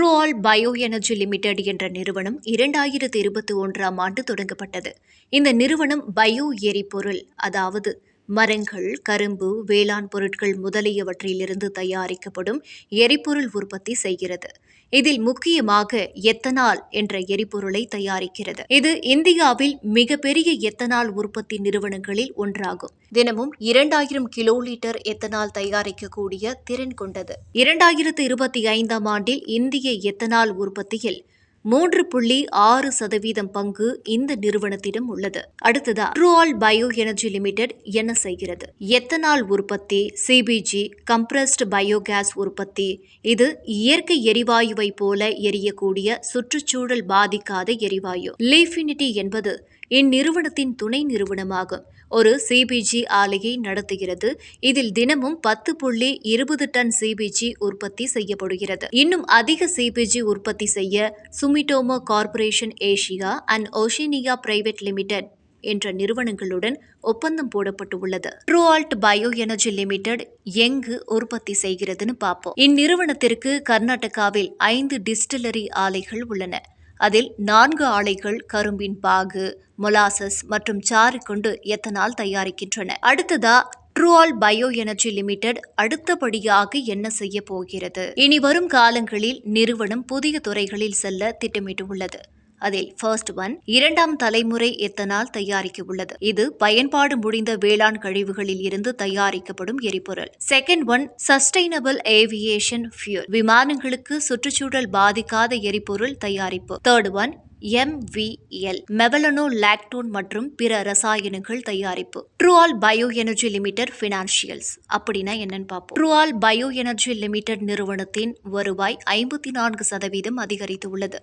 ட்ரூஆல் bio energy limited என்ற நிறுவனம் இரண்டாயிரத்து இருபத்தி ஒன்றாம் ஆண்டு தொடங்கப்பட்டது. இந்த நிறுவனம் பயோ எரிபொருள் அதாவது மரங்கள் கரும்பு வேளாண் பொருட்கள் முதலியவற்றிலிருந்து தயாரிக்கப்படும் எரிபொருள் உற்பத்தி செய்கிறது. இதில் முக்கியமாக எத்தனால் என்ற எரிபொருளை தயாரிக்கிறது. இது இந்தியாவில் மிகப்பெரிய எத்தனால் உற்பத்தி நிறுவனங்களில் ஒன்றாகும். தினமும் இரண்டாயிரம் கிலோ லிட்டர் எத்தனால் தயாரிக்கக்கூடிய திறன் கொண்டது. இரண்டாயிரத்து இருபத்தி ஐந்தாம் ஆண்டில் இந்திய எத்தனால் உற்பத்தியில் மூன்று புள்ளி ஆறு சதவீதம் பங்கு இந்த நிறுவனத்திடம் உள்ளது. அடுத்ததா ட்ரூஆல் பயோ எனர்ஜி லிமிடெட் என்ன செய்கிறது? எத்தனால் உற்பத்தி? சிபிஜி கம்ப்ரஸ்ட் பயோகேஸ் உற்பத்தி. இது இயற்கை எரிவாயுவை போல எரியக்கூடிய சுற்றுச்சூழல் பாதிக்காத எரிவாயு. லீஃபினிட்டி என்பது இந்நிறுவனத்தின் துணை நிறுவனமாகும் ஒரு சிபிஜி ஆலையை நடத்துகிறது. இதில் தினமும் பத்து புள்ளி இருபது டன் சிபிஜி உற்பத்தி செய்யப்படுகிறது. இன்னும் அதிக சிபிஜி உற்பத்தி செய்ய Sumitomo corporation Asia and Oceania private limited என்ற நிறுவனங்களுடன் ஒப்பந்தம் போடப்பட்டுள்ளது. ட்ரூஆல்ட் பயோ எனர்ஜி லிமிடெட் எங்கு உற்பத்தி செய்கிறதுன்னு பார்ப்போம். இந்நிறுவனத்திற்கு கர்நாடகாவில் ஐந்து டிஸ்டிலரி ஆலைகள் உள்ளன. அதில் நான்கு ஆலைகள் கரும்பின் பாகு மொலாசஸ் மற்றும் சாறு கொண்டு எத்தனால் தயாரிக்கின்றன. அடுத்ததா ட்ரூஆல் பயோ எனர்ஜி லிமிடெட் அடுத்தபடியாக என்ன செய்ய போகிறது? இனி வரும் காலங்களில் நிறுவனம் புதிய துறைகளில் செல்ல திட்டமிட்டுள்ளது. அதில் ஃபர்ஸ்ட் ஒன் இரண்டாம் தலைமுறை எத்தனால் தயாரிக்க உள்ளது இது பயன்பாடு முடிந்த வேளாண் கழிவுகளில் இருந்து தயாரிக்கப்படும் எரிபொருள். Second one sustainable aviation fuel விமானங்களுக்கு சுற்றுச்சூழல் பாதிக்காத எரிபொருள் தயாரிப்பு. Third one MVL mevalonolactone மற்றும் பிற ரசாயனங்கள் தயாரிப்பு. TruAlt bio energy limited financials அப்படின்னா என்னன்னு பார்ப்போம். ட்ரூஆல் பயோ எனர்ஜி லிமிடெட் நிறுவனத்தின் வருவாய் ஐம்பத்தி நான்கு சதவீதம் அதிகரித்துள்ளது.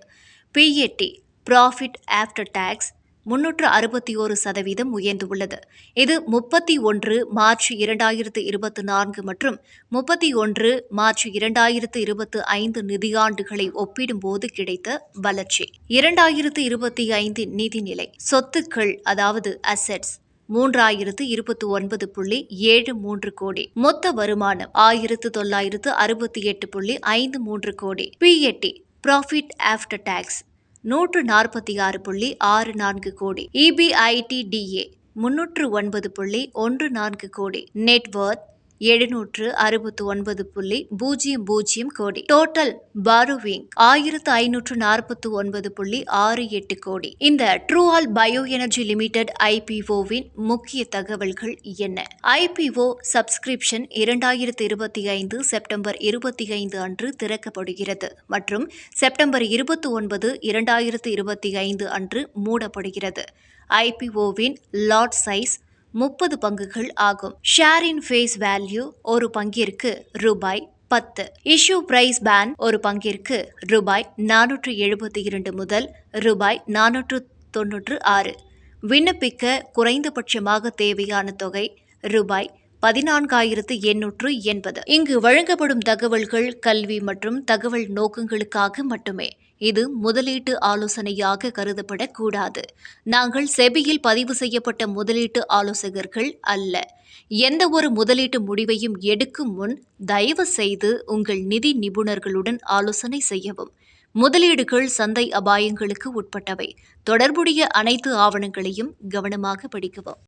பிஏடி ப்ராஃபிட் ஆஃப்டர் டேக்ஸ் முன்னூற்று அறுபத்தி ஓரு சதவீதம் உயர்ந்துள்ளது. இது முப்பத்தி ஒன்று மார்ச் இரண்டாயிரத்து இருபத்தி நான்கு மற்றும் முப்பத்தி ஒன்று மார்ச் இரண்டாயிரத்து இருபத்தி ஐந்து நிதியாண்டுகளை ஒப்பிடும்போது கிடைத்த வளர்ச்சி. இரண்டாயிரத்து இருபத்தி ஐந்து நிதிநிலை சொத்துக்கள் அதாவது அசெட்ஸ் மூன்றாயிரத்து இருபத்தி ஒன்பது புள்ளி ஏழு மூன்று கோடி. மொத்த வருமானம் ஆயிரத்து தொள்ளாயிரத்து அறுபத்தி எட்டு புள்ளி ஐந்து மூன்று கோடி. பிஎட்டி ப்ராஃபிட் ஆஃப்டர் டேக்ஸ் நூற்று நாற்பத்தி ஆறு புள்ளி ஆறு நான்கு கோடி. இபிஐடிடிஏ முன்னூற்று ஒன்பது புள்ளி ஒன்று நான்கு கோடி. நெட்வொர்க் எழுநூற்று அறுபத்து ஒன்பது புள்ளி பூஜ்ஜியம் பூஜ்ஜியம் கோடி. டோட்டல் பாரோவிங் ஆயிரத்து ஐநூற்று நாற்பத்தி ஒன்பது புள்ளி ஆறு எட்டு கோடி. இந்த ட்ரூஆல் பயோ எனர்ஜி லிமிடெட் ஐபிஓவின் முக்கிய தகவல்கள் என்ன? ஐபிஓ சப்ஸ்கிரிப்ஷன் இரண்டாயிரத்து இருபத்தி ஐந்து செப்டம்பர் இருபத்தி ஐந்து அன்று திறக்கப்படுகிறது மற்றும் செப்டம்பர் இருபத்தி ஒன்பது இரண்டாயிரத்து இருபத்தி ஐந்து அன்று மூடப்படுகிறது. ஐபிஓவின் லாட் சைஸ் முப்பது பங்குகள் ஆகும். ஷேர் இன் ஃபேஸ் வேல்யூ ஒரு பங்கிற்கு ரூபாய் பத்து. இஷ்யூ பிரைஸ் பேன் ஒரு பங்கிற்கு ரூபாய் நானூற்று எழுபத்தி இரண்டு முதல் ரூபாய் நானூற்று தொன்னூற்று ஆறு. விண்ணப்பிக்க குறைந்தபட்சமாக தேவையான தொகை ரூபாய் பதினான்காயிரத்து எண்ணூற்று எண்பது. இங்கு வழங்கப்படும் தகவல்கள் கல்வி மற்றும் தகவல் நோக்கங்களுக்காக மட்டுமே. இது முதலீட்டு ஆலோசனையாக கருதப்படக்கூடாது. நாங்கள் செபியில் பதிவு செய்யப்பட்ட முதலீட்டு ஆலோசகர்கள் அல்ல. எந்த ஒரு முதலீட்டு முடிவையும் எடுக்கும் முன் தயவு செய்து உங்கள் நிதி நிபுணர்களுடன் ஆலோசனை செய்யவும். முதலீடுகள் சந்தை அபாயங்களுக்கு உட்பட்டவை. தொடர்புடைய அனைத்து ஆவணங்களையும் கவனமாக படிக்கவும்.